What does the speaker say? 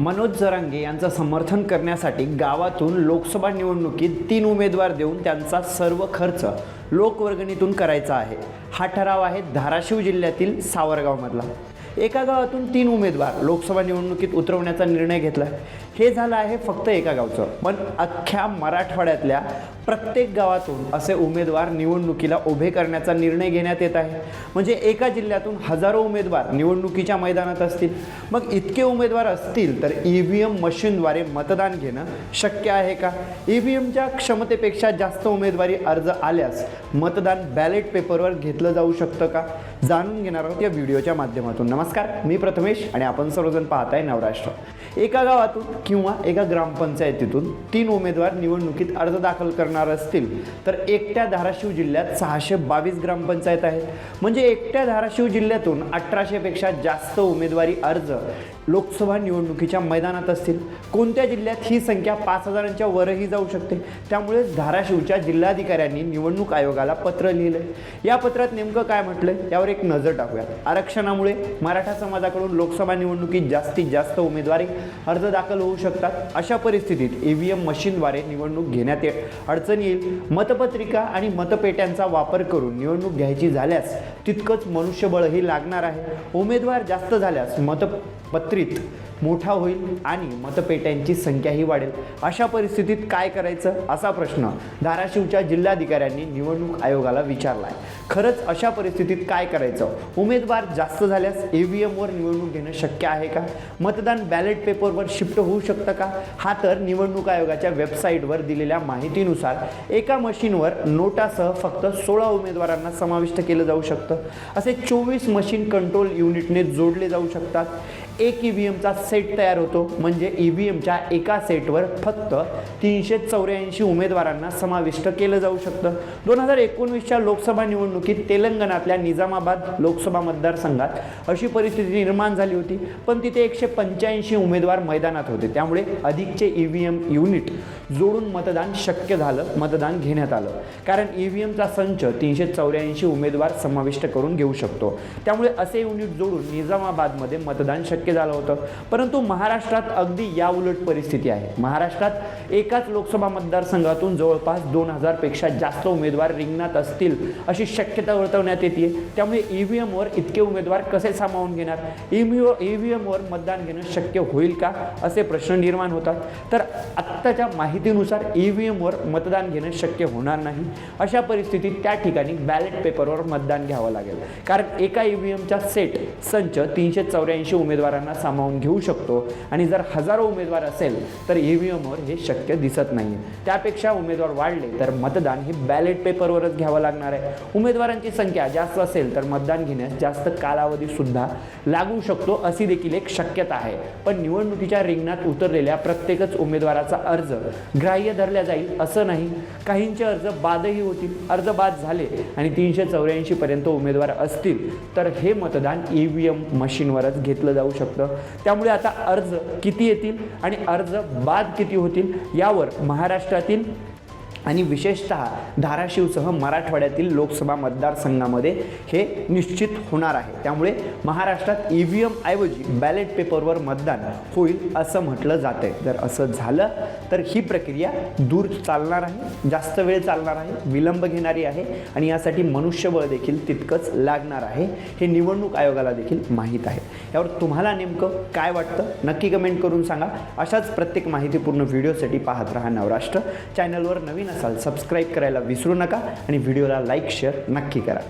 मनोज जरांगे यांचं समर्थन करण्यासाठी गावातून लोकसभा निवडणुकीत तीन उमेदवार देऊन त्यांचा सर्व खर्च लोकवर्गणीतून करायचा आहे. हा ठराव आहे धाराशिव जिल्ह्यातील सावरगावमधला. एका गावातून तीन उमेदवार लोकसभा निवडणुकीत उतरवण्याचा निर्णय घेतला. हे झालं आहे फक्त एका गावचं. पण अख्ख्या मराठवाड्यातल्या प्रत्येक गावातून असे उमेदवार निवडणुकीला उभे करण्याचा निर्णय घेण्यात येत आहे. म्हणजे एका जिल्ह्यातून हजारो उमेदवार निवडणुकीच्या मैदानात असतील. मग इतके उमेदवार असतील तर ई व्ही एम मशीनद्वारे मतदान घेणं शक्य आहे का? ई व्ही एमच्या क्षमतेपेक्षा जास्त उमेदवारी अर्ज आल्यास मतदान बॅलेट पेपरवर घेतलं जाऊ शकतं का? जाणून घेणार आहोत या व्हिडिओच्या माध्यमातून. नमस्कार मी प्रथमेश आणि आपण सर्वजण पाहताय नवराष्ट्र. एका गावातून किंवा एका ग्रामपंचायतीतून तीन उमेदवार निवडणुकीत अर्ज दाखल करणार असतील तर एकट्या धाराशिव जिल्ह्यात सहाशे बावीस ग्रामपंचायत आहेत. म्हणजे एकट्या धाराशिव जिल्ह्यातून अठराशेपेक्षा जास्त उमेदवारी अर्ज लोकसभा निवडणुकीच्या मैदानात असतील कोणत्या जिल्ह्यात ही संख्या पाच हजारांच्या वरही जाऊ शकते? त्यामुळे धाराशिवच्या जिल्हाधिकाऱ्यांनी निवडणूक आयोगाला पत्र लिहिलंय. या पत्रात नेमकं काय म्हटलंय यावर एक नजर टाकूया. आरक्षणामुळे मराठा समाजाकडून लोकसभा निवडणुकीत जास्तीत जास्त उमेदवारी अर्ज दाखल होऊ शकतात. अशा परिस्थितीत ई व्ही एम मशीनद्वारे निवडणूक घेण्यात ये अडचण येईल. मतपत्रिका आणि मतपेट्यांचा वापर करून निवडणूक घ्यायची झाल्यास तितकंच मनुष्यबळही लागणार आहे. उमेदवार जास्त झाल्यास विपरीत. मोठा होईल आणि मतपेट्यांची संख्याही वाढेल. अशा परिस्थितीत काय करायचं? असा प्रश्न धाराशिवच्या जिल्हाधिकाऱ्यांनी निवडणूक आयोगाला विचारला आहे खरंच अशा परिस्थितीत काय करायचं? उमेदवार जास्त झाल्यास ई व्ही एमवर निवडणूक घेणं शक्य आहे का? मतदान बॅलेट पेपरवर शिफ्ट होऊ शकतं का? हा तर निवडणूक आयोगाच्या वेबसाईटवर दिलेल्या माहितीनुसार एका मशीनवर नोटासह फक्त सोळा उमेदवारांना समाविष्ट केलं जाऊ शकतं. असे चोवीस मशीन कंट्रोल युनिटने जोडले जाऊ शकतात. एक ई व्ही एमचा सेट तयार होतो. म्हणजे ई व्ही एमच्या एका सेटवर फक्त तीनशे चौऱ्याऐंशी उमेदवारांना समाविष्ट केलं जाऊ शकतं. दोन हजार एकोणवीसच्या लोकसभा निवडणुकीत तेलंगणातल्या निजामाबाद लोकसभा मतदारसंघात अशी परिस्थिती निर्माण झाली होती. पण तिथे एकशे पंच्याऐंशी उमेदवार मैदानात होते. त्यामुळे अधिकचे ई व्ही एम युनिट जोडून मतदान शक्य झालं मतदान घेण्यात आलं. कारण ई व्ही एमचा संच तीनशे चौऱ्याऐंशी उमेदवार समाविष्ट करून घेऊ शकतो. त्यामुळे असे युनिट जोडून निजामाबादमध्ये मतदान शक्य झालं होतं. परंतु महाराष्ट्रात अगदी याउलट परिस्थिती आहे. महाराष्ट्रात एकाच लोकसभा मतदारसंघातून जवळपास दोन हजारपेक्षा जास्त उमेदवार रिंगणात असतील अशी शक्यता वर्तवण्यात येते. त्यामुळे ई व्ही एमवर इतके उमेदवार कसे सामावून घेणार? ई व्ही ई व्ही एमवर मतदान घेणं शक्य होईल का? असे प्रश्न निर्माण होतात. तर आत्ताच्या माहितीनुसार ई व्ही एमवर मतदान घेणं शक्य होणार नाही. अशा परिस्थितीत त्या ठिकाणी बॅलेट पेपरवर मतदान घ्यावं लागेल. कारण एका ई व्ही एमचा सेट संच तीनशे चौऱ्याऐंशी उमेदवारांना सामावून घेऊ शकतो. आणि जर हजारो उमेदवार असेल तर ई व्ही एमवर हे शक्य दिसत नाही त्यापेक्षा उमेदवार वाढले तर मतदान हे बॅलेट पेपरवरच घ्यावं लागणार आहे. उमेदवारांची संख्या जास्त असेल तर मतदान घेण्यास जास्त कालावधीसुद्धा लागू शकतो अशी देखील एक शक्यता आहे. पण निवडणुकीच्या रिंगणात उतरलेल्या प्रत्येकच उमेदवाराचा अर्ज ग्राह्य धरला जाईल असं नाही. काहींचे अर्ज बादही होतील अर्ज बाद झाले आणि तीनशे चौऱ्याऐंशीपर्यंत उमेदवार असतील तर हे मतदान ई व्ही एम मशीनवरच घेतलं जाऊ शकतं. त्यामुळे आता अर्ज किती येतील आणि अर्ज बाद किती होतील यावर महाराष्ट्रातील आणि विशेषतः धाराशिवसह मराठवाड्यातील लोकसभा मतदारसंघामध्ये हे निश्चित होणार आहे. त्यामुळे महाराष्ट्रात ई व्ही एम ऐवजी बॅलेट पेपरवर मतदान होईल असं म्हटलं जातं आहे जर असं झालं तर ही प्रक्रिया दूर चालणार आहे जास्त वेळ चालणार आहे विलंब घेणारी आहे आणि यासाठी मनुष्यबळ देखील तितकंच लागणार आहे. हे निवडणूक आयोगाला देखील माहीत आहे. यावर तुम्हाला नेमकं काय वाटतं? नक्की कमेंट करून सांगा. अशाच प्रत्येक माहितीपूर्ण व्हिडिओसाठी पाहत राहा नवराष्ट्र. चॅनलवर नवीन नसाल सबस्क्राईब करायला विसरू नका आणि व्हिडिओला लाईक शेअर नक्की करा.